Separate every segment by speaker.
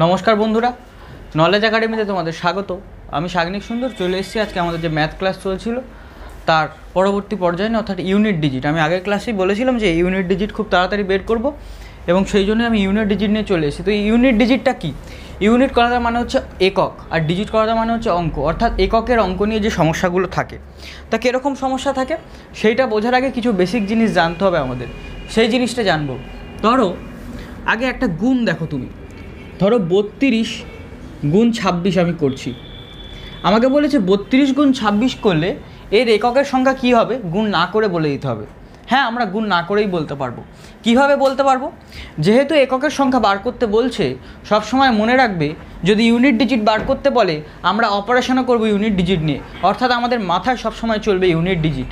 Speaker 1: নমস্কার বন্ধুরা নলেজ একাডেমিতে তোমাদের স্বাগত। আমি সাগ্নিক সুন্দর, চলে এসেছি আজকে আমাদের যে ম্যাথ ক্লাস চলছিল, তার পরবর্তী পর্যায়ে অর্থাৎ ইউনিট ডিজিট আমি আগের ক্লাসেই বলেছিলাম যে ইউনিট ডিজিট খুব তাড়াতাড়ি বের করব, এবং সেই জন্য আমি ইউনিট ডিজিট নিয়ে চলে এসেছি। তো এই ইউনিট ডিজিটটা কী? ইউনিট করাটা মানে হচ্ছে একক, আর ডিজিট করাটা মানে হচ্ছে অঙ্ক। অর্থাৎ এককের অঙ্ক নিয়ে যে সমস্যাগুলো থাকে, তা কীরকম সমস্যা থাকে, সেইটা বোঝার আগে কিছু বেসিক জিনিস জানতে হবে আমাদের। সেই জিনিসটা জানব। ধরো, আগে একটা গুণ দেখো তুমি। ধরো বত্রিশ গুণ ছাব্বিশ আমি করছি। আমাকে বলেছে বত্রিশ গুণ ছাব্বিশ করলে এর এককের সংখ্যা কী হবে? গুণ না করে বলে দিতে হবে। হ্যাঁ আমরা গুণ না করেই বলতে পারব। কীভাবে বলতে পারব? যেহেতু এককের সংখ্যা বার করতে বলছে সব সময় মনে রাখবে, যদি ইউনিট ডিজিট বার করতে বলে, আমরা অপারেশনও করব ইউনিট ডিজিট নিয়ে। অর্থাৎ আমাদের মাথায় সবসময় চলবে ইউনিট ডিজিট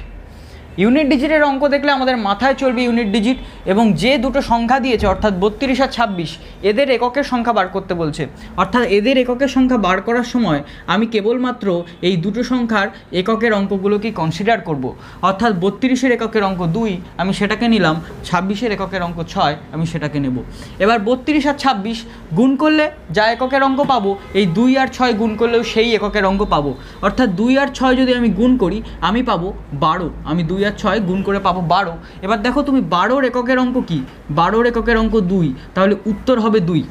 Speaker 1: ইউনিট ডিজিটের অঙ্ক দেখলে আমাদের মাথায় চলবে ইউনিট ডিজিট এবং যে দুটো সংখ্যা দিয়েছে, অর্থাৎ বত্রিশ আর ছাব্বিশ, এদের এককের সংখ্যা বার করতে বলছে। অর্থাৎ এদের এককের সংখ্যা বার করার সময় আমি কেবলমাত্র এই দুটো সংখ্যার এককের অঙ্কগুলোকে কনসিডার করব। অর্থাৎ বত্রিশের এককের অঙ্ক দুই, আমি সেটাকে নিলাম, ছাব্বিশের এককের অঙ্ক ছয়, আমি সেটাকে নেব। এবার বত্রিশ আর ছাব্বিশ গুণ করলে যা এককের অঙ্ক পাবো, এই দুই আর ছয় গুণ করলেও সেই এককের অঙ্ক পাবো। অর্থাৎ দুই আর ছয় যদি আমি গুণ করি, আমি পাবো বারো। আমি দুই আর ছয় গুণ করে পাবো বারো। এবার দেখো তুমি বারোর এককের অঙ্ক কি? বারোর এককের অঙ্ক দুই তাহলে উত্তর হবে দুই।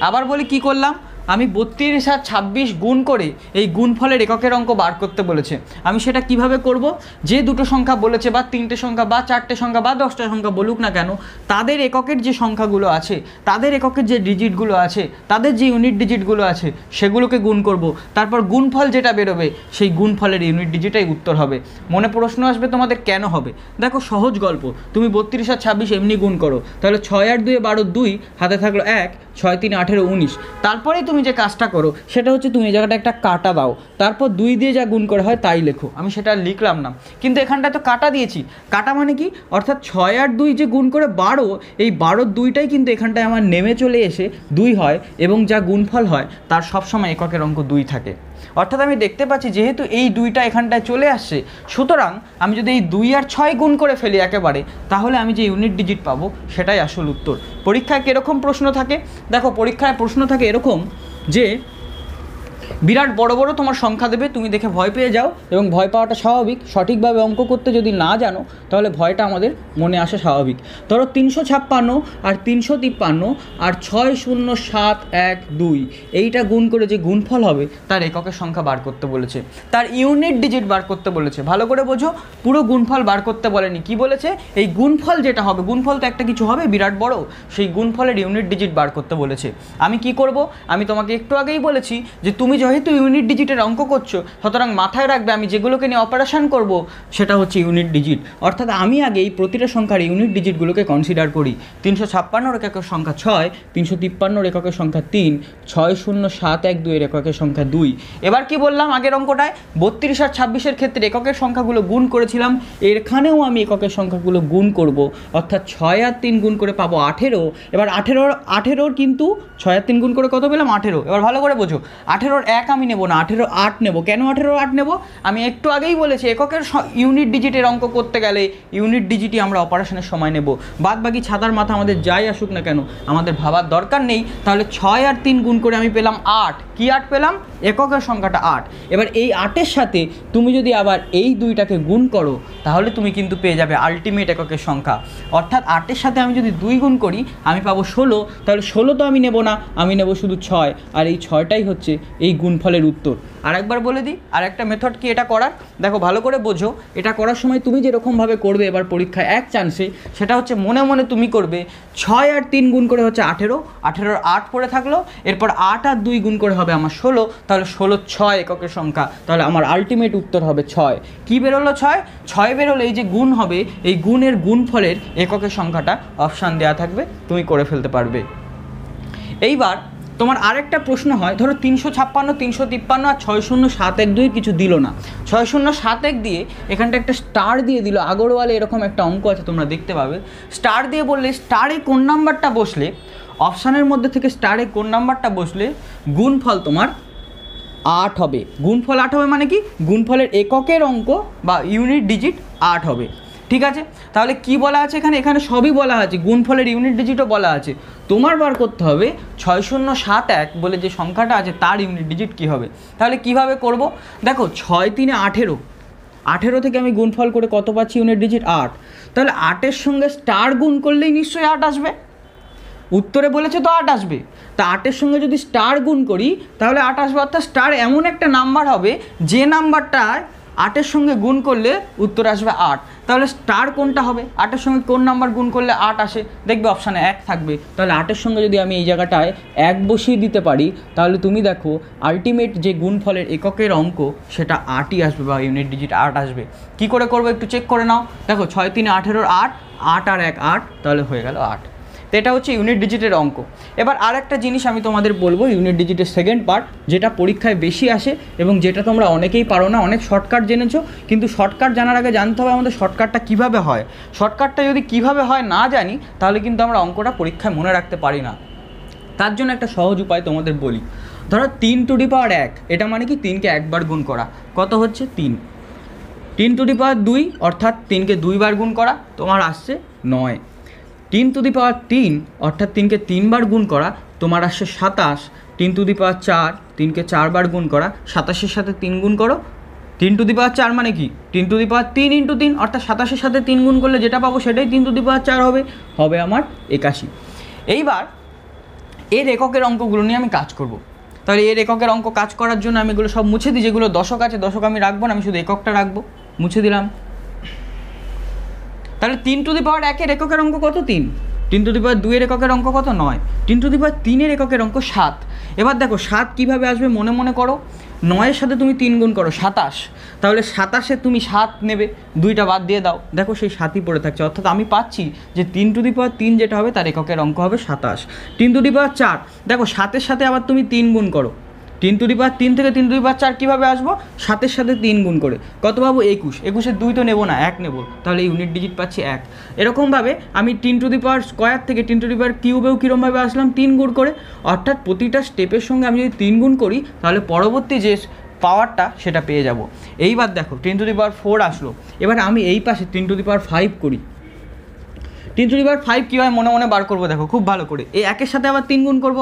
Speaker 1: আবার বলি কি করলাম? আমি বত্রিশ আর ছাব্বিশ গুণ করে এই গুণফলের এককের অঙ্ক বার করতে বলেছে। আমি সেটা কীভাবে করব? যে দুটো সংখ্যা বলেছে বা তিনটে সংখ্যা বা চারটে সংখ্যা বা দশটা সংখ্যা বলুক না কেন, তাদের এককের যে সংখ্যাগুলো আছে, তাদের এককের যে ডিজিটগুলো আছে, তাদের যে ইউনিট ডিজিটগুলো আছে, সেগুলোকে গুণ করব। তারপর গুণফল যেটা বেরোবে, সেই গুণফলের ইউনিট ডিজিটাই উত্তর হবে। মনে প্রশ্ন আসবে তোমাদের কেন হবে? দেখো সহজ গল্প, তুমি বত্রিশ আর ছাব্বিশ এমনি গুণ করো। তাহলে ছয় আর দুয়ে বারো দুই, হাতে থাকল এক, ছয় তিন আঠেরো উনিশ। তারপরেই তুমি যে কাজটা করো, সেটা হচ্ছে তুমি জায়গাটা একটা কাটা দাও। তারপর দুই দিয়ে যা গুণ করা হয় তাই লেখো। আমি সেটা লিখলাম না। কিন্তু এখানটায় তো কাটা দিয়েছি। কাটা মানে কি? অর্থাৎ ছয় আর দুই যে গুণ করে বারো, এই বারোর দুইটাই কিন্তু এখানটায় আমার নেমে চলে এসে দুই হয় এবং যা গুণফল হয়, তার সবসময় এককের অঙ্ক দুই থাকে। অর্থাৎ আমি দেখতে পাচ্ছি যেহেতু এই দুইটা এখানটায় চলে আসছে, সুতরাং আমি যদি এই দুই আর ছয় গুণ করে ফেলি একেবারে, তাহলে আমি যে ইউনিট ডিজিট পাবো সেটাই আসল উত্তর। পরীক্ষায় কীরকম প্রশ্ন থাকে? দেখো, পরীক্ষায় প্রশ্ন থাকে এরকম যে বিরাট বড় বড় তোমার সংখ্যা দেবে, তুমি দেখে ভয় পেয়ে যাও এবং ভয় পাওয়াটা স্বাভাবিক। সঠিকভাবে অঙ্ক করতে যদি না জানো, তাহলে ভয়টা আমাদের মনে আসে স্বাভাবিক। ধরো তিনশো ছাপ্পান্ন আর তিনশো তিপ্পান্ন আর ছয় শূন্য সাত এক দুই, এইটা গুণ করে যে গুণফল হবে, তার এককের সংখ্যা বার করতে বলেছে। তার ইউনিট ডিজিট বার করতে বলেছে। ভালো করে বোঝো, পুরো গুণফল বার করতে বলেনি। কি বলেছে? এই গুণফল যেটা হবে, গুণফল তো একটা কিছু হবে, বিরাট বড়, সেই গুণফলের ইউনিট ডিজিট বার করতে বলেছে। আমি কি করব? আমি তোমাকে একটু আগেই বলেছি যে তুমি যেহেতু ইউনিট ডিজিটের অঙ্ক করছ, সুতরাং মাথায় রাখবে আমি যেগুলোকে নিয়ে অপারেশন করব, সেটা হচ্ছে ইউনিট ডিজিট অর্থাৎ আমি আগে এই প্রতিটা সংখ্যার ইউনিট ডিজিটগুলোকে কনসিডার করি। তিনশো ছাপ্পান্নর এককের সংখ্যা ছয়, তিনশো তিপ্পান্নর এককের সংখ্যা তিন, ছয় শূন্য সাত এক দুইয়ের এককের সংখ্যা দুই। এবার কি বললাম আগের অঙ্কটায়? বত্রিশ আর ছাব্বিশের ক্ষেত্রে এককের সংখ্যাগুলো গুণ করেছিলাম এখানেও আমি এককের সংখ্যাগুলো গুণ করব। অর্থাৎ ছয় আর তিন গুণ করে পাবো আঠেরো। এবার আঠেরোর আঠেরোর কিন্তু ছয় আর তিন গুণ করে কত পেলাম? আঠেরো। এবার ভালো করে বোঝো। আঠেরোর এক আমি নেব না, আঠেরো আট নেব। কেন আঠেরো আট নেব? আমি একটু আগেই বলেছি, এককের ইউনিট ডিজিটের অঙ্ক করতে গেলে ইউনিট ডিজিটই আমরা অপারেশনের সময় নেব। বাদ বাকি ছাতার মাথা আমাদের যাই আসুক না কেন, আমাদের ভাবার দরকার নেই। তাহলে ছয় আর তিন গুণ করে আমি পেলাম আট। কি আট পেলাম? এককের সংখ্যাটা আট। এবার এই আটের সাথে তুমি যদি আবার এই দুইটাকে গুণ করো, তাহলে তুমি কিন্তু পেয়ে যাবে আলটিমেট এককের সংখ্যা। অর্থাৎ আটের সাথে আমি যদি দুই গুণ করি, আমি পাবো ষোলো। তাহলে ষোলো তো আমি নেব না, আমি নেব শুধু ছয়। আর এই ছয়টাই হচ্ছে এই গুণফলের উত্তর। আর একবার বলে দিই আর একটা মেথড কি এটা করার? দেখো, ভালো করে বোঝো, এটা করার সময় তুমি যেরকমভাবে করবে এবার পরীক্ষায়, এক চান্সে সেটা হচ্ছে মনে মনে তুমি করবে ছয় আর তিন গুণ করে হচ্ছে আঠেরো আঠেরোর আট পড়ে থাকল, এরপর আট আর দুই গুণ করে হবে আমার ষোলো, তাহলে ষোলো ছয় এককের সংখ্যা, তাহলে আমার আলটিমেট উত্তর হবে ছয়। কী বেরোলো ছয়? ছয় বেরোলো এই যে গুণ হবে, এই গুণের গুণফলের এককের সংখ্যাটা অপশান দেওয়া থাকবে, তুমি করে ফেলতে পারবে। এইবার তোমার আরেকটা প্রশ্ন হয়, ধরো তিনশো ছাপ্পান্ন, তিনশো তিপ্পান্ন আর ছয় শূন্য সাত এক দুই কিছু দিল না। ছয় শূন্য সাত এক দিয়ে এখানটা একটা স্টার দিয়ে দিল, আগরওয়ালে এরকম একটা অঙ্ক আছে তোমরা দেখতে পাবে। স্টার দিয়ে বললে স্টারে কোন নাম্বারটা বসলে অপশানের মধ্যে থেকে স্টারে কোন নাম্বারটা বসলে গুণফল তোমার আট হবে। গুণফল আট হবে মানে কি? গুণফলের এককের অঙ্ক বা ইউনিট ডিজিট আট হবে। ঠিক আছে? তাহলে কি বলা আছে এখানে? এখানে সবই বলা আছে। গুণফলের ইউনিট ডিজিটও বলা আছে। তোমার বার করতে হবে ছয় শূন্য সাত এক বলে যে সংখ্যাটা আছে, তার ইউনিট ডিজিট কী হবে? তাহলে কীভাবে করব? দেখো, ছয় তিনে আঠেরো। আঠেরো থেকে আমি গুণফল করে কত পাচ্ছি ইউনিট ডিজিট আট। তাহলে আটের সঙ্গে স্টার গুণ করলেই নিশ্চয়ই আট আসবে। উত্তরে বলেছে তো আট আসবে। তা আটের সঙ্গে যদি স্টার গুণ করি, তাহলে আট আসবে। অর্থাৎ স্টার এমন একটা নাম্বার হবে, যে নাম্বারটায় আটের সঙ্গে গুণ করলে উত্তর আসবে আট। তাহলে স্টার কোনটা হবে? আটের সঙ্গে কোন নাম্বার গুণ করলে আট আসে? দেখবে অপশানে এক থাকবে। তাহলে আটের সঙ্গে যদি আমি এই জায়গাটায় এক বসিয়ে দিতে পারি, তাহলে তুমি দেখো আলটিমেট যে গুণফলের এককের অঙ্ক, সেটা আটই আসবে বা ইউনিট ডিজিট আট আসবে। কি করে করব একটু চেক করে নাও। দেখো, ছয় তিনে আঠেরোর আট আট আর এক আট, তাহলে হয়ে গেল আট। তো এটা হচ্ছে ইউনিট ডিজিটের অঙ্ক। এবার আর একটা জিনিস আমি তোমাদের বলব ইউনিট ডিজিটের সেকেন্ড পার্ট যেটা পরীক্ষায় বেশি আসে এবং যেটা তোমরা অনেকেই পারো না, অনেক শর্টকাট জেনেছো, কিন্তু শর্টকাট জানার আগে জানতে হবে আমাদের শর্টকাটটা কীভাবে হয়। শর্টকাটটা যদি কীভাবে হয় না জানি, তাহলে কিন্তু আমরা অঙ্কটা পরীক্ষায় মনে রাখতে পারি না। তার জন্য একটা সহজ উপায় তোমাদের বলি। ধরো তিন টু ডি পাওয়ার এক, এটা মানে কি তিনকে একবার গুণ করা। কত হচ্ছে? তিন। তিন টু ডি পাওয়ার দুই, অর্থাৎ তিনকে দুইবার গুণ করা, তোমার আসছে নয়। তিন টু দি পাওয়ার তিন, অর্থাৎ তিনকে তিনবার গুণ করা, তোমার আসছে সাতাশ। তিন টু দি পাওয়ার চার, তিনকে চারবার গুণ করা, সাতাশের সাথে তিন গুণ করো। তিন টু দি পাওয়ার চার মানে কি? তিন টু দি পাওয়ার তিন ইন্টু তিন, অর্থাৎ সাতাশের সাথে তিন গুণ করলে যেটা পাবো সেটাই তিন টু দি পাওয়ার চার হবে হবে আমার একাশি। এইবার এর এককের অঙ্কগুলো নিয়ে আমি কাজ করব। তাহলে এর এককের অঙ্ক কাজ করার জন্য আমি এগুলো সব মুছে দিই, যেগুলো দশক আছে, দশক আমি রাখব না, আমি শুধু এককটা রাখব। মুছে দিলাম। তাহলে তিন টু দি পাওয়ার একের এককের অঙ্ক কত তিন? তিন টু দি পাওয়ার দুইয়ের এককের অঙ্ক কত নয়? তিন টু দি পাওয়ার তিনের এককের অঙ্ক সাত। এবার দেখো, সাত কীভাবে আসবে মনে মনে করো? নয়ের সাথে তুমি তিন গুণ করো, সাতাশ। তাহলে সাতাশে তুমি সাত নেবে, দুইটা বাদ দিয়ে দাও। দেখো সেই সাতই পড়ে থাকছে। অর্থাৎ আমি পাচ্ছি যে তিন টু দি পাওয়ার তিন যেটা হবে, তার এককের অঙ্ক হবে সাতাশ। তিন টু দি পাওয়ার চার। দেখো, সাতের সাথে আবার তুমি তিন গুণ করো। তিন টু দি পাওয়ার তিন থেকে তিন টু দি পাওয়ার চার কীভাবে আসব? সাতের সাথে তিন গুণ করে। কত পাবো? একুশ। একুশের দুই তো নেব না, এক নেব। তাহলে ইউনিট ডিজিট পাচ্ছি এক। এরকমভাবে আমি তিন টু দি পাওয়ার স্কোয়ার থেকে তিন টু দি পাওয়ার কিউবেও কীরমভাবে আসলাম? তিন গুণ করে। অর্থাৎ প্রতিটা স্টেপের সঙ্গে আমি যদি তিন গুণ করি, তাহলে পরবর্তী যে পাওয়ারটা সেটা পেয়ে যাব। এইবার দেখো ten to the power four আসলো। এবার আমি এই পাশে ten to the power five করি। Ten to the power five কীভাবে মনে মনে বার করব দেখো, খুব ভালো করে। এই একের সাথে আবার তিন গুণ করব।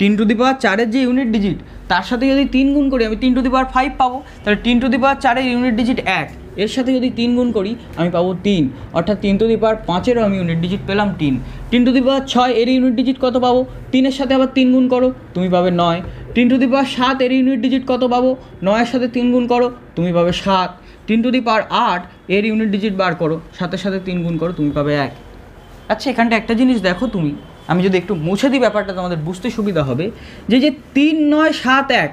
Speaker 1: টিন টু দি পাওয়ার চারের যে ইউনিট ডিজিট তার সাথে যদি তিন গুণ করি, আমি তিন টু দি পাওয়ার ফাইভ পাবো, তাহলে তিন টু দি পাওয়ার চারের ইউনিট ডিজিট এক। এর সাথে যদি তিন গুণ করি, আমি পাবো তিন। অর্থাৎ তিন টু দি পাওয়ার পাঁচেরও আমি ইউনিট ডিজিট পেলাম তিন। তিন টু দি পাওয়ার ছয় এর ইউনিট ডিজিট কত পাবো? তিনের সাথে আবার তিন গুণ করো, তুমি পাবে নয়। তিন টু দি পাওয়ার সাত এর ইউনিট ডিজিট কত পাবো? নয়ের সাথে তিন গুণ করো, তুমি পাবে সাত। তিন টু দি পাওয়ার আট, এর ইউনিট ডিজিট বার করো, সাতের সাথে তিন গুণ করো, তুমি পাবে এক। আচ্ছা এখানটা একটা জিনিস দেখো তুমি। আমি যদি একটু মুছে দিই ব্যাপারটা, তোমাদের বুঝতে সুবিধা হবে। যে যে তিন নয় সাত এক,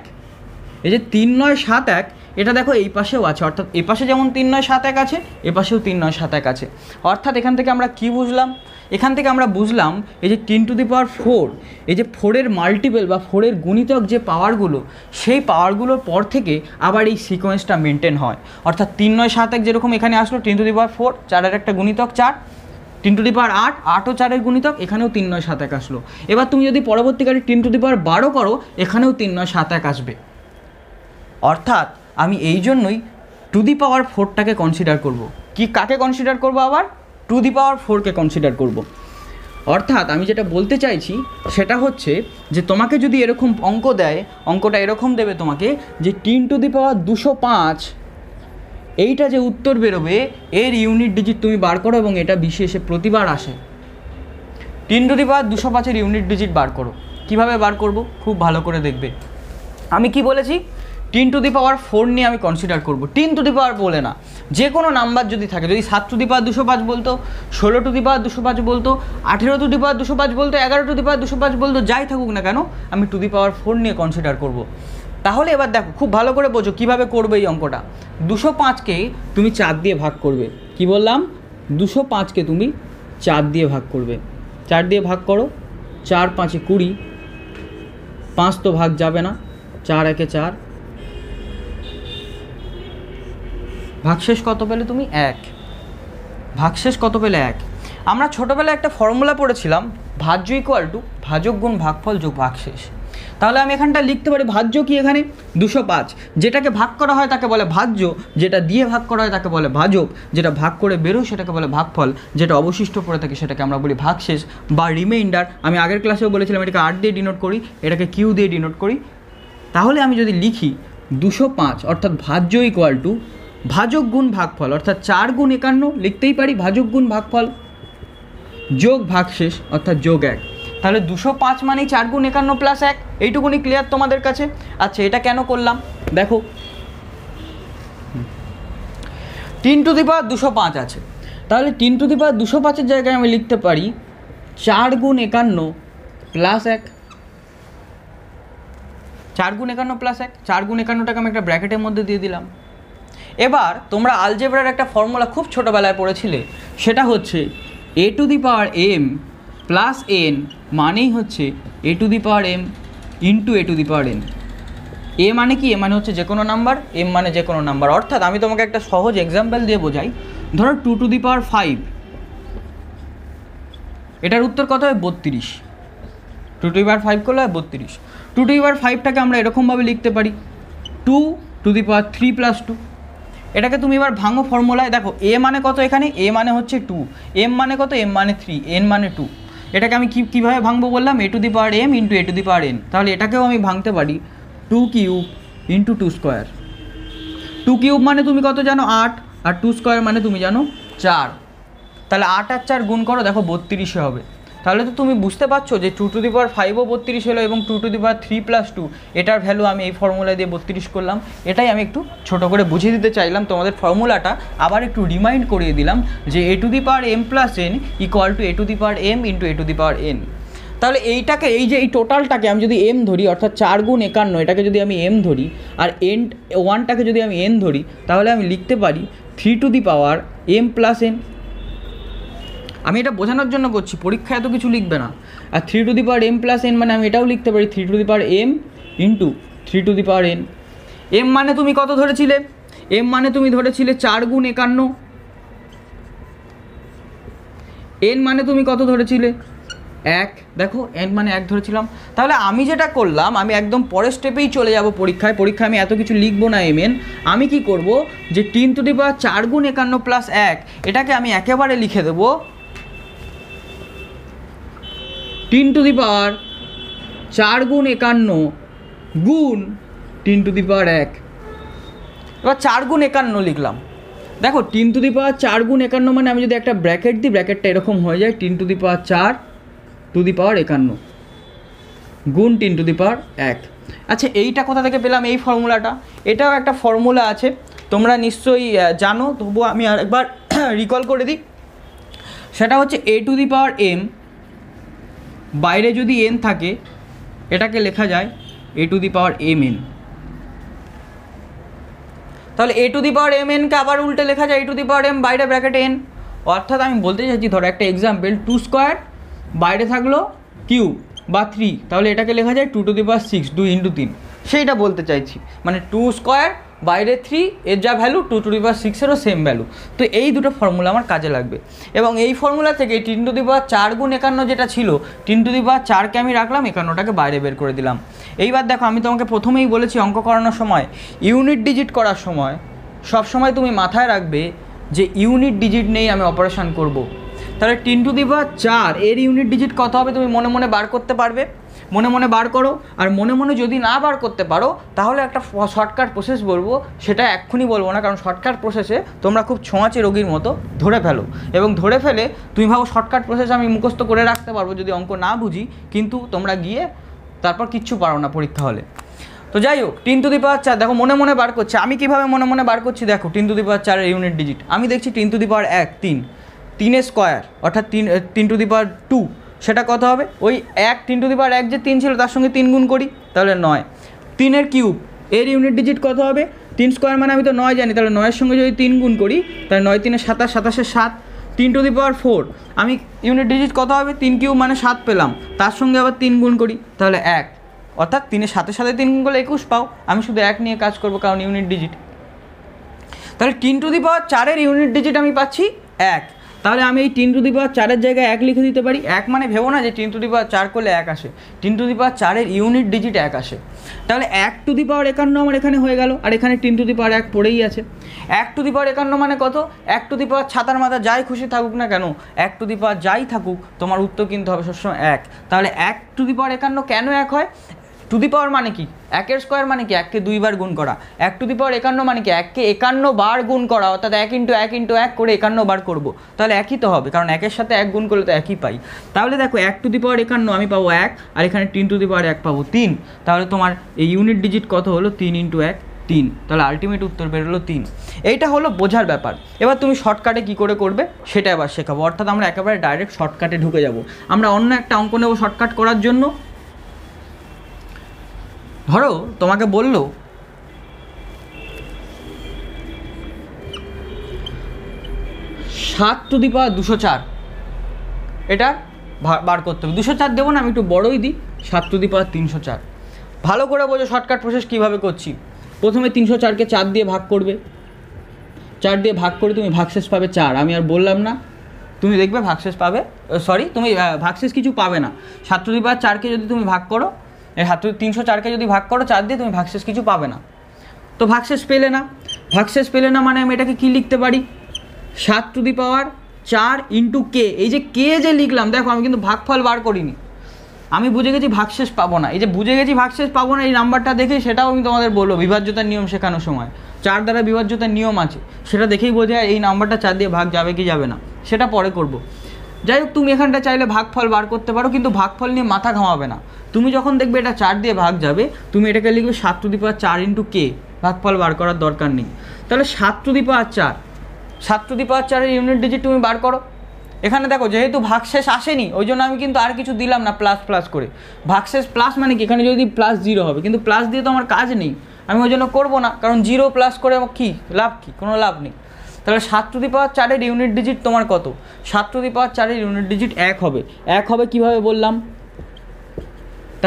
Speaker 1: এই যে তিন নয় সাত এক, এটা দেখো এই পাশেও আছে। অর্থাৎ এ পাশে যেমন তিন নয় সাত এক আছে, এ পাশেও তিন নয় সাত এক আছে। অর্থাৎ এখান থেকে আমরা কি বুঝলাম? এখান থেকে আমরা বুঝলাম, এই যে ten to the power four, এই যে ফোরের মাল্টিপেল বা ফোরের গুণিতক যে পাওয়ারগুলো সেই পাওয়ারগুলোর পর থেকে আবার এই সিকোয়েন্সটা মেনটেন হয়। অর্থাৎ তিন নয় সাত এক যেরকম এখানে আসলো ten to the power four, চারের একটা গুণিতক চার তিন টু দি পাওয়ার আট আটও চারের গুণিতক, এখানেও তিন নয়, সাত এক আসলো। এবার তুমি যদি পরবর্তীকালে তিন টু দি পাওয়ার বারো করো, এখানেও তিন নয়, সাত এক আসবে। অর্থাৎ আমি এই জন্যই টু দি পাওয়ার ফোরটাকে কনসিডার করব। কি কাকে কনসিডার করব আবার? টু দি পাওয়ার ফোরকে কনসিডার করব। অর্থাৎ আমি যেটা বলতে চাইছি, সেটা হচ্ছে যে তোমাকে যদি এরকম অঙ্ক দেয়, অঙ্কটা এরকম দেবে তোমাকে যে টিন টু দি পাওয়ার দুশো পাঁচ এইটা যে উত্তর বেরোবে, এর ইউনিট ডিজিট তুমি বার করো এবং এটা বিশেষে প্রতিবার আসে। তিন টু দি পাওয়ার দুশো পাঁচের ইউনিট ডিজিট বার করো। কীভাবে বার করব? খুব ভালো করে দেখবে। আমি কি বলেছি? Ten to the power four নিয়ে আমি কনসিডার করব। টিন টু দি পাওয়ার বলে না। যে কোনো নাম্বার যদি থাকে, যদি সাত টু দি পাওয়ার দুশো পাঁচ বলতো, ষোলো টু দি পাওয়ার দুশো পাঁচ বলতো, আঠেরো টু দি পাওয়ার দুশো পাঁচ বলতো, এগারো টু দি পাওয়ার দুশো পাঁচ বলতো, যাই থাকুক না কেন, আমি টু দি পাওয়ার ফোর নিয়ে কনসিডার করব। তাহলে এবার দেখো, খুব ভালো করে বোঝো কীভাবে করবে এই অঙ্কটা। দুশো পাঁচকে তুমি চার দিয়ে ভাগ করবে। কি বললাম? দুশো পাঁচকে তুমি চার দিয়ে ভাগ করবে। চার দিয়ে ভাগ করো, চার পাঁচে কুড়ি, পাঁচ তো ভাগ যাবে না, চার একে চার। ভাগশেষ কত পেলে তুমি? এক। ভাগশেষ কত পেলে? এক। আমরা ছোটোবেলায় একটা ফর্মুলা পড়েছিলাম, ভাজ্য ইকুয়াল টু ভাজক গুণ ভাগফল যোগ ভাগশেষ। তাহলে আমি এখানটা লিখতে পারি ভাজ্য কি এখানে? দুশো পাঁচ। যেটাকে ভাগ করা হয় তাকে বলে ভাজ্য, যেটা দিয়ে ভাগ করা হয় তাকে বলে ভাজক, যেটা ভাগ করে বেরোয় সেটাকে বলে ভাগফল, যেটা অবশিষ্ট পড়ে থাকে সেটাকে আমরা বলি ভাগশেষ বা রিমাইন্ডার আমি আগের ক্লাসেও বলেছিলাম এটাকে আট দিয়ে ডিনোট করি, এটাকে কিউ দিয়ে ডিনোট করি। তাহলে আমি যদি লিখি দুশো পাঁচ, অর্থাৎ ভাজ্য ইকুয়াল টু ভাজক গুণ ভাগফল, অর্থাৎ চার গুণ একান্ন, লিখতেই পারি ভাজক গুণ ভাগফল, যোগ ভাগশেষ, অর্থাৎ যোগ এক। তাহলে দুশো পাঁচ মানেই চার গুণ একান্ন প্লাস এক। এইটুকুনি ক্লিয়ার তোমাদের কাছে? আচ্ছা এটা কেন করলাম? দেখো। তিন টু দি পাওয়ার দুশো পাঁচ আছে। তাহলে তিন টু দি পাওয়ার দুশো পাঁচের জায়গায় আমি লিখতে পারি চার গুণ একান্ন প্লাস এক। চার গুণ একান্ন প্লাস এক। চার গুণ একান্নটাকে আমি একটা ব্র্যাকেটের মধ্যে দিয়ে দিলাম। এবার তোমরা আলজেব্রার একটা ফর্মুলা খুব ছোটোবেলায় পড়েছিলে। সেটা হচ্ছে A to the power M plus N মানেই হচ্ছে A to the power M into A to the power N A মানে কি? এ মানে হচ্ছে যে কোনো নাম্বার এম মানে যে কোনো নাম্বার অর্থাৎ আমি তোমাকে একটা সহজ এক্সাম্পল দিয়ে বোঝাই। ধরো two to the power five এটার উত্তর কত হয়? বত্রিশ। টু টু পাওয়ার ফাইভ করলে হয় বত্রিশ। টু টু পাওয়ার ফাইভটাকে আমরা এরকমভাবে লিখতে পারি। Two to the power three plus two এটাকে তুমি এবার ভাঙো ফর্মুলায় দেখো এ মানে কত এখানে? এ মানে হচ্ছে টু এম মানে কত? এম মানে থ্রি এন মানে টু এটাকে আমি কী কীভাবে ভাঙবো বললাম? A to the power M into A to the power N তাহলে এটাকেও আমি ভাঙতে পারি। Two cube into two square two cube মানে তুমি কত জানো? আট। আর টু স্কোয়ার মানে তুমি জানো? চার। তাহলে আট আর চার গুণ করো, দেখো, বত্রিশে হবে। তাহলে তো তুমি বুঝতে পারছ যে টু টু দি পাওয়ার ফাইভও বত্রিশ হলো এবং two to the power three plus two এটার ভ্যালু আমি এই ফর্মুলা দিয়ে বত্রিশ করলাম। এটাই আমি একটু ছোট করে বুঝিয়ে দিতে চাইলাম তোমাদের ফর্মুলাটা আবার একটু রিমাইন্ড করিয়ে দিলাম যে A to the power M plus N equal to A to the power M into A to the power N তাহলে এইটাকে, এই যে এই টোটালটাকে আমি যদি এম ধরি, অর্থাৎ চার গুণ একান্ন, এটাকে যদি আমি এম ধরি আর এন ওয়ানটাকে যদি আমি এন ধরি, তাহলে আমি লিখতে পারি three to the power M plus N আমি এটা বোঝানোর জন্য করছি, পরীক্ষায় এত কিছু লিখবে না। আর three to the power M plus N মানে আমি এটাও লিখতে পারি three to the power M into three to the power N M মানে তুমি কত ধরেছিলে? এম মানে তুমি ধরেছিলে চার গুণ একান্ন। এন মানে তুমি কত ধরেছিলে? এক। দেখো এন মানে এক ধরেছিলাম। তাহলে আমি যেটা করলাম, আমি একদম পরের স্টেপেই চলে যাব পরীক্ষায়। পরীক্ষায় আমি এত কিছু লিখব না এম এন আমি কি করব? যে টিন টু দি পাওয়ার চার গুণ একান্ন প্লাস এক, এটাকে আমি একেবারে লিখে দেবো টিন টু দি পাওয়ার চার গুণ একান্ন গুণ টিন টু দি পাওয়ার এক। এবার চার গুণ একান্ন লিখলাম। দেখো টিন টু দি পাওয়ার চার গুণ একান্ন মানে আমি যদি একটা ব্র্যাকেট দিই, ব্র্যাকেটটা এরকম হয়ে যায় টিন টু দি পাওয়ার চার, টু দি পাওয়ার একান্ন। গুণ টিন টু দি পাওয়ার এক। আচ্ছা এইটা কোথা থেকে পেলাম এই ফর্মুলাটা? এটাও একটা ফর্মুলা আছে, তোমরা নিশ্চয়ই জানো, তবুও আমি আর একবার রিকল করে দিই। সেটা হচ্ছে এ টু দি পাওয়ার এম বাইরে যদি এন থাকে, এটাকে লেখা যায় A to the power M N তাহলে A to the power M NK আবার উল্টে লেখা যায় A to the power M বাইরে ব্র্যাকেট এন অর্থাৎ আমি বলতে চাইছি, ধরো একটা এক্সাম্পল টু স্কোয়ার বাইরে থাকল কিউ বা থ্রি তাহলে এটাকে লেখা যায় two to the power six দুই ইন্টু তিন সেইটা বলতে চাইছি। মানে টু স্কোয়ার বাইরে থ্রি এর যা ভ্যালু টু টু পাওয়ার সিক্সেরও সেম ভ্যালু তো এই দুটো ফর্মুলা আমার কাজে লাগবে। এবং এই ফর্মুলা থেকে টিন টু দি চার গুণ একান্ন যেটা ছিল টিন টু দি চারকে আমি রাখলাম, একান্নটাকে বাইরে বের করে দিলাম। এইবার দেখো, আমি তোমাকে প্রথমেই বলেছি অঙ্ক করানোর সময় ইউনিট ডিজিট করার সময় সব সময় তুমি মাথায় রাখবে যে ইউনিট ডিজিট নেই আমি অপারেশন করব। তাহলে টিন টু দি চার, এর ইউনিট ডিজিট কত হবে তুমি মনে মনে বার করতে পারবে? মনে মনে বার করো, আর মনে মনে যদি না বার করতে পারো, তাহলে একটা শর্টকাট প্রসেস বলব, সেটা এক্ষুনি বলব না, কারণ শর্টকাট প্রসেসে তোমরা খুব ছোঁয়াচে রোগীর মতো ধরে ফেলো। এবং ধরে ফেলে, তুমি ভাবো শর্টকাট প্রসেস আমি মুখস্থ করে রাখতে পারব যদি অঙ্ক না বুঝি, কিন্তু তোমরা গিয়ে তারপর কিচ্ছু পারো না পরীক্ষা হলে। তো যাই হোক টিন টু দি পাওয়ার চার দেখো মনে মনে বার করছে। আমি কীভাবে মনে মনে বার করছি দেখো টিন টু দি পাওয়ার চারের ইউনিট ডিজিট আমি দেখছি টিন টু দি পাওয়ার এক, তিন। তিনের স্কোয়ার অর্থাৎ তিন তিন টু দি পাওয়ার টু সেটা কত হবে? ওই এক তিন টু দি পাওয়ার এক যে তিন ছিল, তার সঙ্গে তিন গুণ করি, তাহলে নয়। তিনের কিউব, এর ইউনিট ডিজিট কত হবে? তিন স্কোয়ার মানে আমি তো নয় জানি, তাহলে নয়ের সঙ্গে যদি তিন গুণ করি, তাহলে নয় তিনে সাতাশ সাতাশের সাত, তিন টু দি পাওয়ার ফোর। আমি ইউনিট ডিজিট কত হবে? তিন কিউব মানে সাত পেলাম, তার সঙ্গে আবার তিন গুণ করি, তাহলে এক। অর্থাৎ তিনের সাথে সাথে তিন গুণ করলে একুশ পাও, আমি শুধু এক নিয়ে কাজ করব, কারণ ইউনিট ডিজিট তাহলে তিন টু দি পাওয়ার চারের ইউনিট ডিজিট আমি পাচ্ছি এক। তাহলে আমি এই টেন টু দি পাওয়ার চারের জায়গায় এক লিখে দিতে পারি। এক মানে ভেবো না যে টেন টু দি পাওয়ার চার করলে এক আসে। টেন টু দি পাওয়ার চারের ইউনিট ডিজিট এক আসে। তাহলে এক টু দি পাওয়ার একান্ন আমার এখানে হয়ে গেল, আর এখানে টেন টু দি পাওয়ার এক পড়েই আছে। এক টু দি পাওয়ার একান্ন মানে কত? এক টু দি পাওয়ার ছাতার মাথা যাই খুশি থাকুক না কেন, এক টু দি পাওয়ার যাই থাকুক, তোমার উত্তর কিন্তু হবে সবসময় এক। তাহলে এক টু দি পাওয়ার একান্ন কেন এক হয়? টু দি পাওয়ার মানে কি? একের স্কোয়ার মানে কি? এককে দুইবার গুণ করা। এক টু দি পাওয়ার একান্ন মানে কি? এককে একান্ন বার গুণ করা। অর্থাৎ এক ইন্টু এক ইন্টু এক করে একান্ন বার করব। তাহলে একই তো হবে, কারণ একের সাথে এক গুণ করলে তো একই পাই। তাহলে দেখো, এক টু দি পাওয়ার একান্ন, আমি পাবো এক, আর এখানে তিন টু দি পাওয়ার এক পাবো তিন। তাহলে তোমার এই ইউনিট ডিজিট কত হলো? তিন ইন্টু এক, তিন। তাহলে আলটিমেট উত্তর বেরোলো তিন। এইটা হলো বোঝার ব্যাপার। এবার তুমি শর্টকাটে কী করে করবে? সেটা এবার শেখাবো। অর্থাৎ আমরা একেবারে ডাইরেক্ট শর্টকাটে ঢুকে যাব। আমরা অন্য একটা অঙ্ক নেব শর্টকাট করার জন্য। ধরো, তোমাকে বলল। সাত টু দি পাওয়ার দুশো চার। এটা বার করতে হবে। দুশো চার দেবো না, আমি একটু বড়ই দিই। সাত টু দি পাওয়ার তিনশো চার। ভালো করে বোঝো শর্টকাট প্রসেস কীভাবে করছি। প্রথমে তিনশো চারকে চার দিয়ে ভাগ করবে। চার দিয়ে ভাগ করে তুমি ভাগশেষ পাবে চার। আমি আর বললাম না। তুমি দেখবে ভাগশেষ পাবে সরি তুমি ভাগশেষ কিছু পাবে না। সাত টু দি পাওয়ার চারকে যদি তুমি ভাগ করো সাত তিনশো চারকে যদি ভাগ করো, চার দিয়ে তুমি ভাগশেষ কিছু পাবে না। তো ভাগশেষ পেলে না। ভাগশেষ পেলে না মানে আমি এটাকে কী লিখতে পারি? সাত টু দি পাওয়ার চার ইন্টু কে। এই যে কে যে লিখলাম, দেখো আমি কিন্তু ভাগফল বার করিনি। আমি বুঝে গেছি ভাগশেষ পাবো না। এই যে বুঝে গেছি ভাগশেষ পাবো না, এই নাম্বারটা দেখে সেটাও আমি তোমাদের বলব, বিভাজ্যতার নিয়ম শেখানোর সময়। চার দ্বারা বিভাজ্যতার নিয়ম আছে। সেটা দেখেই বোঝা যায়, এই নাম্বারটা চার দিয়ে ভাগ যাবে কি যাবে না। সেটা পরে করব। যাই হোক, তুমি এখানটা চাইলে ভাগফল বার করতে পারো, কিন্তু ভাগফল নিয়ে মাথা ঘামাবে না। তুমি যখন দেখবে এটা চার দিয়ে ভাগ যাবে, তুমি এটাকে লিখবে সাত টু দি পাওয়ার চার ইন্টু কে ভাগফল বার করার দরকার নেই। তাহলে সাত টু দি পাওয়ার চার, সাত টু দি পাওয়ার চারের ইউনিট ডিজিট তুমি বার করো। এখানে দেখো, যেহেতু ভাগশেষ আসেনি, ওই জন্য আমি কিন্তু আর কিছু দিলাম না প্লাস প্লাস করে। ভাগশেষ প্লাস মানে কি? এখানে যদি প্লাস জিরো হবে, কিন্তু প্লাস দিয়ে তো আমার কাজ নেই। আমি ওই জন্য করব না, কারণ জিরো প্লাস করে কী? লাভ কী? কোনো লাভ নেই। তাহলে সাত টু দি পাওয়ার চারের ইউনিট ডিজিট তোমার কত? সাত টু দি পাওয়ার চারের ইউনিট ডিজিট এক হবে। এক হবে কীভাবে বললাম?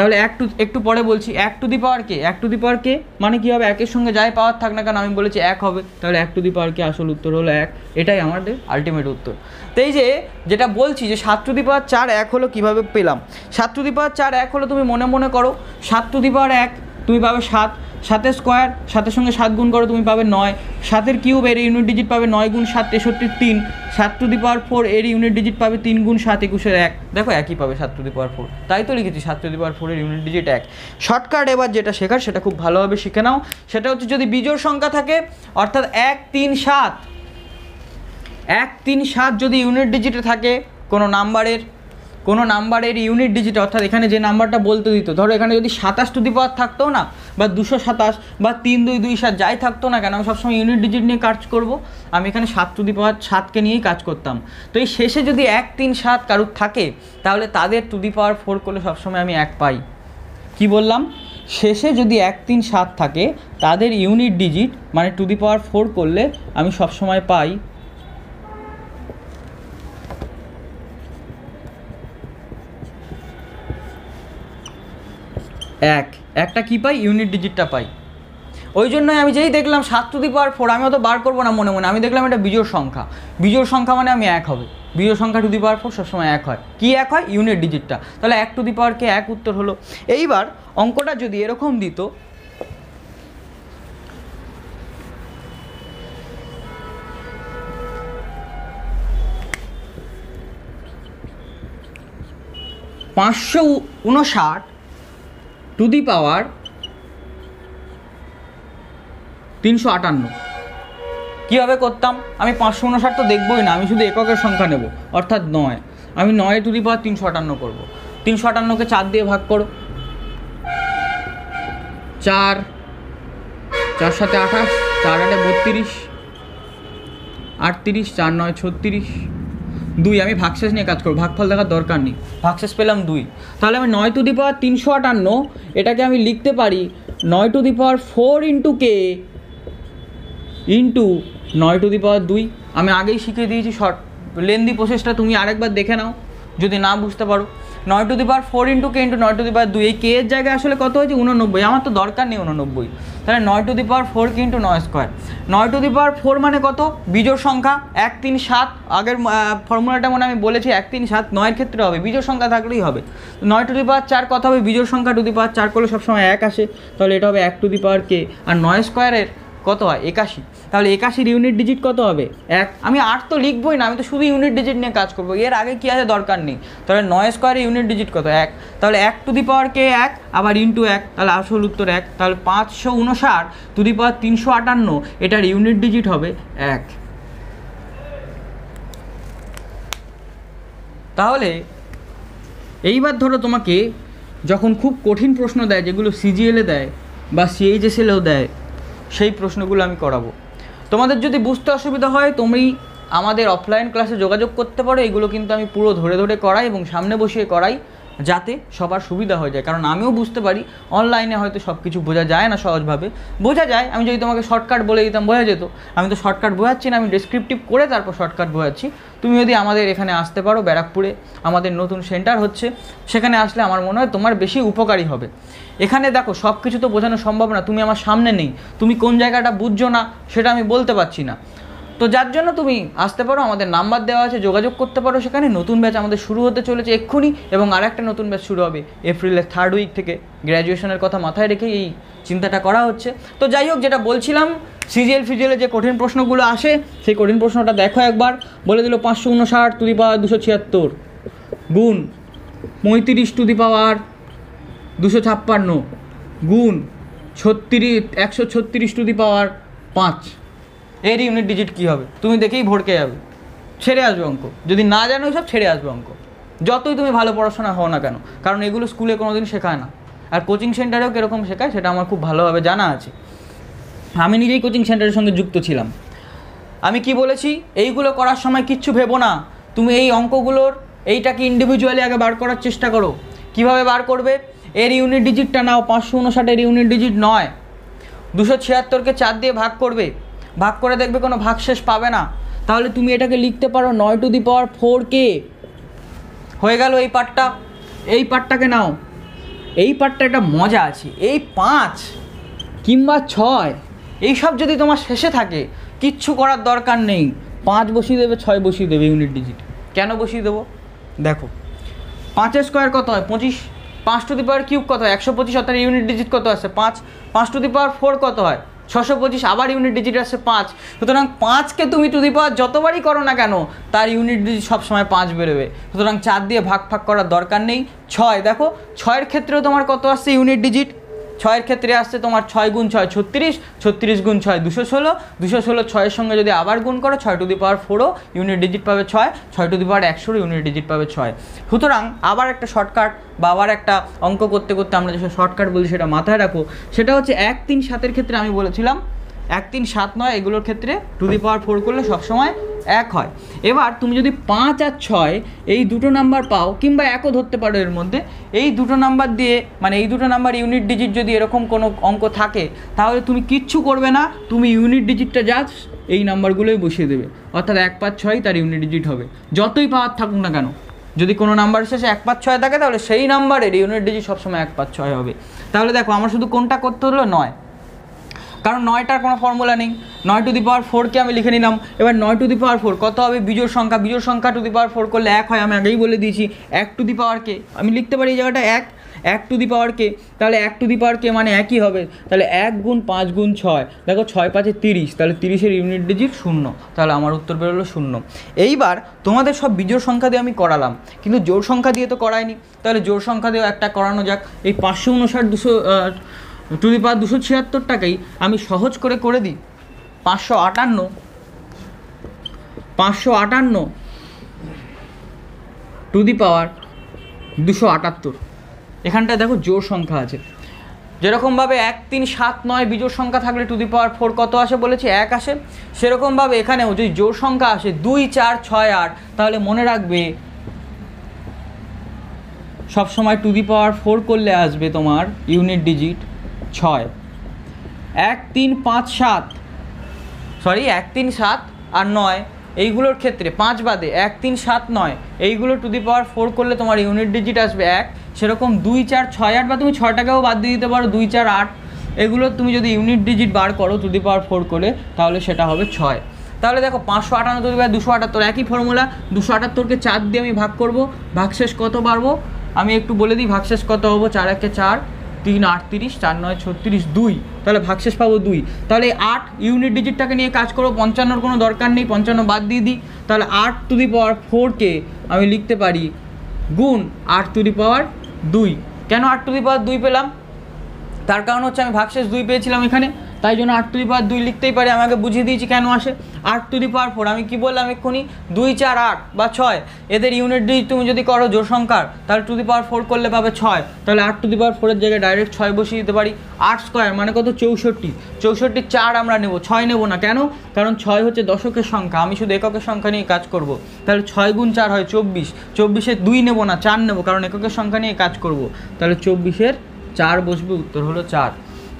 Speaker 1: তাহলে এক টু একটু পরে বলছি, এক টু দি পাওয়ার কে? এক টু দি পাওয়ার কে? মানে কি হবে? একের সঙ্গে যাই পাওয়ার থাক না কেন, আমি বলেছি এক হবে। তাহলে এক টু দি পাওয়ার কে আসল উত্তর হলো এক। এটাই আমাদের আলটিমেট উত্তর। তো এই যে, যেটা বলছি যে সাত টু দি পাওয়ার চার এক হলো কীভাবে পেলাম? সাত টু দি পাওয়ার চার এক হলো তুমি মনে মনে করো, সাত টু দি পাওয়ার এক, তুমি পাবে সাত। সাতের স্কোয়ার, সাতের সঙ্গে সাত গুণ করো তুমি পাবে নয়। সাতের কিউব এর ইউনিট ডিজিট পাবে নয় গুণ সাত তেষট্টির তিন। সাত টু দি পাওয়ার ফোর এর ইউনিট ডিজিট পাবে তিন গুণ সাত, একুশের এক। দেখো একই পাবে সাত টু দি পাওয়ার ফোর তাই তো লিখেছি সাত টু দি পাওয়ার ফোরের ইউনিট ডিজিট এক। শর্টকাট এবার যেটা শেখার, সেটা খুব ভালোভাবে শিখে নাও। সেটা হচ্ছে যদি বিজোড় সংখ্যা থাকে, অর্থাৎ এক, তিন, সাত। এক, তিন, সাত যদি ইউনিট ডিজিটে থাকে কোনো নাম্বারের কোনো নাম্বারের ইউনিট ডিজিট অর্থাৎ এখানে যে নাম্বারটা বলতে দিত, ধরো এখানে যদি সাতাশ টু দি পাওয়ার থাকতো না, বা দুশো সাতাশ, বা তিন দুই দুই সাত যাই থাকতো না কেন, আমি সবসময় ইউনিট ডিজিট নিয়ে কাজ করব। আমি এখানে সাত টু দি পাওয়ার সাতকে নিয়েই কাজ করতাম। তো এই শেষে যদি এক, তিন, সাত কারুর থাকে, তাহলে তাদের টু দি পাওয়ার ফোর করলে সবসময় আমি এক পাই। কি বললাম? শেষে যদি এক, তিন, সাত থাকে, তাদের ইউনিট ডিজিট মানে টু দি পাওয়ার ফোর করলে আমি সবসময় পাই। এক। একটা কি পাই? ইউনিট ডিজিটটা পাই। ওই জন্যই আমি যেই দেখলাম সাত টু দি পাওয়ার ফোর আমি অত বার করব না মনে মনে। আমি দেখলাম এটা বিজোড় সংখ্যা। বিজোড় সংখ্যা মানে আমি এক হবে। বিজোড় সংখ্যা টু দি পাওয়ার ফোর সবসময় এক হয়। কি এক হয়? ইউনিট ডিজিটটা তাহলে এক টু দি পাওয়ারকে এক উত্তর হলো। এইবার অঙ্কটা যদি এরকম দিত, পাঁচশো উনষাট টু দি পাওয়ার তিনশো আটান্ন। কীভাবে করতাম? আমি পাঁচশো উনষাট তো দেখবোই না, আমি শুধু এককের সংখ্যা নেব, অর্থাৎ নয়। আমি নয় টু দি পাওয়ার তিনশো আটান্ন করব। তিনশো আটান্নকে চার দিয়ে ভাগ করো। চার চার সাথে আঠাশ, চার আটে বত্রিশ, আটত্রিশ, চার নয় ছত্রিশ। দুই, আমি ভাগশেষ নিয়ে কাজ করব। ভাগফল দেখার দরকার নেই। ভাগশেষ পেলাম দুই। তাহলে আমি নয় টু দি পাওয়ার তিনশো আটান্ন, এটাকে আমি লিখতে পারি নয় to the power four into K into নয় টু দি পাওয়ার দুই। আমি আগেই শিখিয়ে দিয়েছি শর্ট লেন্দি প্রসেসটা, তুমি আরেকবার দেখে নাও। যদি না বুঝতে পারো। নয় to the power four into K into নয় টু দি পাওয়ার দুই। এই কে এর জায়গায় আসলে কত হয়েছে? উননব্বই। আমার তো দরকার নেই উননব্বই। তাহলে নয় টু দি পাওয়ার ফোর কি ইন্টু নয় স্কোয়ার। নয় টু দি পাওয়ার ফোর মানে কত? বিজোড় সংখ্যা এক তিন সাত। আগের ফর্মুলাটা মনে আমি বলেছি এক তিন সাত নয়ের ক্ষেত্রে হবে। বিজোড় সংখ্যা থাকলেই হবে। নয় টু দি পাওয়ার চার কত হবে। বিজোড় সংখ্যা টু দি পাওয়ার চার করলে সবসময় এক আসে। তাহলে এটা হবে এক টু দি পাওয়ার কে। আর নয় স্কোয়ারের কত হয়? একাশি। তাহলে একাশির ইউনিট ডিজিট কত হবে? এক। আমি আট তো লিখবই না, আমি তো শুধু ইউনিট ডিজিট নিয়ে কাজ করব। এর আগে কী আছে? দরকার নেই। তাহলে নয় স্কোয়ারের ইউনিট ডিজিট কত? এক। তাহলে এক টু দি পাওয়ার কে এক, আবার ইন্টু এক। তাহলে আসল উত্তর এক। তাহলে পাঁচশো উনষাট টু দি পাওয়ার তিনশো আটান্ন, এটার ইউনিট ডিজিট হবে এক। তাহলে এইবার ধরো তোমাকে যখন খুব কঠিন প্রশ্ন দেয়, যেগুলো সিজিএলে দেয় বা সিএইচএসএলেও দেয় সেই প্রশ্নগুলো আমি করাবো। তোমাদের যদি বুঝতে অসুবিধা হয় তুমি আমাদের অফলাইন ক্লাসে যোগাযোগ করতে পারো। এগুলো কিন্তু আমি পুরো ধরে ধরে করাই এবং সামনে বসিয়ে করাই। যাতে সবার সুবিধা হয়ে যায়। কারণ আমিও বুঝতে পারি অনলাইনে হয়তো সব কিছু বোঝা যায় না সহজভাবে। বোঝা যায়, আমি যদি তোমাকে শর্টকাট বলে দিতাম, বোঝা যেত। আমি তো শর্টকাট বোঝাচ্ছি না, আমি ডেসক্রিপটিভ করে তারপর শর্টকাট বোঝাচ্ছি। তুমি যদি আমাদের এখানে আসতে পারো, ব্যারাকপুরে, আমাদের নতুন সেন্টার হচ্ছে, সেখানে আসলে আমার মনে হয় তোমার বেশি উপকারী হবে। এখানে দেখো সব কিছু তো বোঝানো সম্ভব না, তুমি আমার সামনে নেই। তুমি কোন জায়গাটা বুঝছ না, সেটা আমি বলতে পারছি না। তো যার জন্য তুমি আসতে পারো, আমাদের নাম্বার দেওয়া আছে, যোগাযোগ করতে পারো সেখানে। নতুন ব্যাচ আমাদের শুরু হতে চলেছে এক্ষুনি এবং আর একটা নতুন ব্যাচ শুরু হবে এপ্রিলের থার্ড উইক থেকে। গ্র্যাজুয়েশনের কথা মাথায় রেখে এই চিন্তাটা করা হচ্ছে। তো যাই হোক, যেটা বলছিলাম, সিজিএল ফিজিএলে যে কঠিন প্রশ্নগুলো আসে, সেই কঠিন প্রশ্নটা দেখো একবার। বলে দিল পাঁচশো উনষাট টু দি পাওয়ার দুশো ছিয়াত্তর। গুণ, পঁয়ত্রিশ টু দি পাওয়ার দুশো ছাপ্পান্ন। গুণ, ছত্রিশ, একশো ছত্রিশ টু দি পাওয়ার পাঁচ। এর ইউনিট ডিজিট কী হবে? তুমি দেখেই ভড়কে যাবে। ছেড়ে আসবে অঙ্ক। যদি না জানো সব ছেড়ে আসবে অঙ্ক। যতই তুমি ভালো পড়াশোনা হও না কেন, কারণ এগুলো স্কুলে কোনো দিন শেখায় না। আর কোচিং সেন্টারেও কীরকম শেখায়, সেটা আমার খুব ভালোভাবে জানা আছে। আমি নিজেই কোচিং সেন্টারের সঙ্গে যুক্ত ছিলাম। আমি কি বলেছি? এইগুলো করার সময় কিচ্ছু ভেবো না। তুমি এই অঙ্কগুলোর, এইটাকে ইন্ডিভিজুয়ালি আগে বার করার চেষ্টা করো। কীভাবে বার করবে? এর ইউনিট ডিজিটটা নাও, পাঁচশো উনষাটের ইউনিট ডিজিট নয়। দুশো ছিয়াত্তরকে চার দিয়ে ভাগ করবে। ভাগ করে দেখবে কোনো ভাগশেষ পাবে না। তাহলে তুমি এটাকে লিখতে পারো নয় টু দি পাওয়ার ফোর কে। হয়ে গেল এই পার্টটা এই পার্টটাকে নাও। এই পার্টটা একটা মজা আছে। এই পাঁচ কিংবা ছয়, এইসব যদি তোমার শেষে থাকে, কিচ্ছু করার দরকার নেই। পাঁচ বসিয়ে দেবে, ছয় বসিয়ে দেবে ইউনিট ডিজিট কেন বসিয়ে দেবো? দেখো, পাঁচের স্কোয়ার কত হয়? পঁচিশ। পাঁচ টু দি পাওয়ার কিউব কত হয়? একশো পঁচিশ, অর্থাৎ ইউনিট ডিজিট কত আছে? পাঁচ। পাঁচ টু দি পাওয়ার ফোর কত হয়? ছশো পঁচিশ, আবার ইউনিট ডিজিট আসছে পাঁচ। সুতরাং পাঁচকে তুমি টু দি পাওয়ার যতবারই করো না কেন, তার ইউনিট ডিজিট সবসময় পাঁচ বেরোবে। সুতরাং চার দিয়ে ভাগ ফাগ করার দরকার নেই। ছয়, দেখো, ছয়ের ক্ষেত্রেও তোমার কত আসছে? ইউনিট ডিজিট ছয়ের ক্ষেত্রে আসছে তোমার ছয় গুণ ছয়, ছত্রিশ ছত্রিশ গুণ ছয়, দুশো ষোলো। দুশো ষোলো ছয়ের সঙ্গে যদি আবার গুণ করো, ছয় টু দি পাওয়ার ফোরও, ইউনিট ডিজিট পাবে ছয় ছয় টু দি পাওয়ার একশোর ইউনিট ডিজিট পাবে ছয়। সুতরাং আবার একটা শর্টকাট বা আবার একটা অঙ্ক করতে করতে আমরা যেসব শর্টকাট বলি সেটা মাথায় রাখো। সেটা হচ্ছে এক তিন সাতের ক্ষেত্রে আমি বলেছিলাম এক তিন সাত নয়, এগুলোর ক্ষেত্রে টু দি পাওয়ার ফোর করলে সবসময় এক হয়। এবার তুমি যদি পাঁচ আর ছয় এই দুটো নাম্বার পাও, কিংবা একও ধরতে পারো এর মধ্যে, এই দুটো নাম্বার দিয়ে মানে এই দুটো নাম্বার ইউনিট ডিজিট যদি এরকম কোনো অঙ্ক থাকে, তাহলে তুমি কিচ্ছু করবে না, তুমি ইউনিট ডিজিটটা জাস্ট এই নাম্বারগুলোই বসিয়ে দেবে। অর্থাৎ এক পাঁচ ছয় তার ইউনিট ডিজিট হবে। যতই পাওয়ার থাকুক না কেন, যদি কোনো নাম্বার শেষে এক পাঁচ ছয় থাকে, তাহলে সেই নাম্বারের ইউনিট ডিজিট সবসময় এক পাঁচ ছয় হবে। তাহলে দেখো, আমার শুধু কোনটা করতে হলো? নয়। কারণ নয়টার কোনো ফর্মুলা নেই। নয় টু দি পাওয়ার ফোরকে আমি লিখে নিলাম। এবার নয় টু দি পাওয়ার ফোর কত হবে? বিজোড় সংখ্যা। বিজোড় সংখ্যা টু দি পাওয়ার ফোর করলে এক হয়, আমি আগেই বলে দিয়েছি। এক টু দি পাওয়ার কে। আমি লিখতে পারি এই জায়গাটা এক। এক টু দি পাওয়ার কে। তাহলে এক টু দি পাওয়ার কে মানে একই হবে। তাহলে এক গুণ পাঁচ গুণ ছয়। দেখো ছয় পাঁচে তিরিশ। তাহলে তিরিশের ইউনিট ডিজিট শূন্য। তাহলে আমার উত্তর বেরোলো শূন্য। এইবার তোমাদের সব বিজোড় সংখ্যা দিয়ে আমি করালাম। কিন্তু জোড় সংখ্যা দিয়ে তো করায়নি তাহলে জোড় সংখ্যা দিয়েও একটা করানো যাক। এই পাঁচশো উনষাট, দুশো টু দি পাওয়ার দুশো ছিয়াত্তরটাকেই আমি সহজ করে করে দিই, পাঁচশো আটান্ন। পাঁচশো আটান্ন টু দি পাওয়ার দুশো আটাত্তর। এখানটায় দেখো জোর সংখ্যা আছে। যেরকমভাবে এক, তিন, সাত, নয় বিজোড় সংখ্যা থাকলে টু দি পাওয়ার ফোর কত আসে বলেছি? এক আসে। সেরকমভাবে এখানেও যদি জোর সংখ্যা আসে দুই, চার, ছয়, আট, তাহলে মনে রাখবে সবসময় টু দি পাওয়ার ফোর করলে আসবে তোমার ইউনিট ডিজিট। ছয়। এক, তিন, পাঁচ, সাত। সরি এক, তিন, সাত আর নয়, এইগুলোর ক্ষেত্রে পাঁচ বাদে এক, তিন, সাত, নয়, এইগুলো টু দি পাওয়ার ফোর করলে তোমার ইউনিট ডিজিট আসবে এক। সেরকম দুই, চার, ছয়, আট বা তুমি ছয়টাকেও বাদ দিয়ে দিতে পারো, দুই, চার, আট। এগুলো তুমি যদি ইউনিট ডিজিট বার করো টু দি পাওয়ার ফোর করে তাহলে সেটা হবে ছয়। তাহলে দেখো পাঁচশো দি পাওয়ার দুশো আটাত্তর, একই ফর্মুলা দুশো আটাত্তরকে চার দিয়ে আমি ভাগ করব, ভাগশেষ কত পারব আমি একটু বলে দিই, ভাগশেষ কত হব? চার, একে চার। তিন আটত্রিশ, চার নয়, ছত্রিশ, দুই। তাহলে ভাগশেষ পাবো দুই। তাহলে আট ইউনিট ডিজিটটাকে নিয়ে কাজ করব, পঞ্চান্নর কোনো দরকার নেই, পঞ্চান্ন বাদ দিয়ে দিই। তাহলে আট টু দি পাওয়ার ফোরকে আমি লিখতে পারি গুণ আট টু দি পাওয়ার দুই। কেন আট টু দি পাওয়ার দুই পেলাম? তার কারণ হচ্ছে আমি ভাগশেষ দুই পেয়েছিলাম এখানে, তাই জন্য আট টু দি পাওয়ার দুই লিখতেই পারি আমাকে বুঝিয়ে দিয়েছি কেন আসে। আট টু দি পাওয়ার ফোর আমি কি বললাম এক্ষুনি? দুই, চার, আট বা ছয়। এদের ইউনিট ডিজিট তুমি যদি করো জোর সংখ্যার, তাহলে টু দি পাওয়ার ফোর করলে পাবে ছয়। তাহলে আট টু দি পাওয়ার ফোরের জায়গায় ডাইরেক্ট ছয় বসিয়ে দিতে পারি। আট স্কোয়ার মানে কত? চৌষট্টি। চৌষট্টি চার আমরা নেব। ছয় নেব না। কেন? কারণ ছয় হচ্ছে দশকের সংখ্যা। আমি শুধু এককের সংখ্যা নিয়ে কাজ করব। তাহলে ছয় গুণ চার হয় চব্বিশ। চব্বিশে দুই নেব না, চার নেব। কারণ এককের সংখ্যা নিয়ে কাজ করব। তাহলে চব্বিশের চার বসবে, উত্তর হলো চার।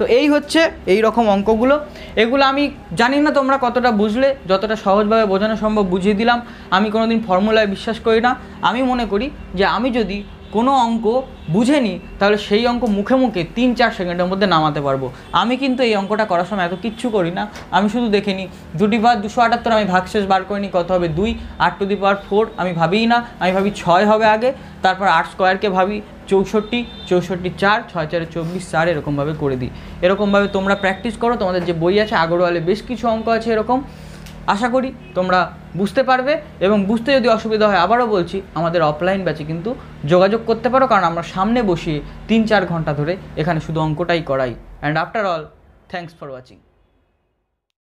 Speaker 1: তো এই হচ্ছে এই রকম অঙ্কগুলো। এগুলো আমি জানি না তোমরা কতটা বুঝলে, যতটা সহজভাবে বোঝানো সম্ভব বুঝিয়ে দিলাম। আমি কোনো দিন ফর্মুলায় বিশ্বাস করি না। আমি মনে করি যে আমি যদি কোনো অঙ্ক বুঝে নিই, তাহলে সেই অঙ্ক মুখে মুখে তিন চার সেকেন্ডের মধ্যে নামাতে পারব। আমি কিন্তু এই অঙ্কটা করার সময় এত কিচ্ছু করি না। আমি শুধু দেখে নিই, দুটি বার দুশো আটাত্তর আমি ভাগশেষ বার করে নিই, কত হবে দুই? আট টু দি পাওয়ার ফোর, আমি ভাবিই না। আমি ভাবি ছয় হবে আগে, তারপর আট স্কোয়ারকে ভাবি চৌষট্টি চৌষট্টি চার, ছয় চারে চব্বিশ, চার এরকমভাবে করে দিই। এরকমভাবে তোমরা প্র্যাকটিস করো, তোমাদের যে বই আছে, আগরওয়ালে বেশ কিছু অঙ্ক আছে এরকম। আশা করি তোমরা বুঝতে পারবে এবং বুঝতে যদি অসুবিধা হয়, আবারও বলছি, আমাদের অফলাইন ব্যাচে কিন্তু যোগাযোগ করতে পারো, কারণ আমরা সামনে বসিয়ে তিন চার ঘণ্টা ধরে এখানে শুধু অঙ্কটাই করাই। And after all thanks for watching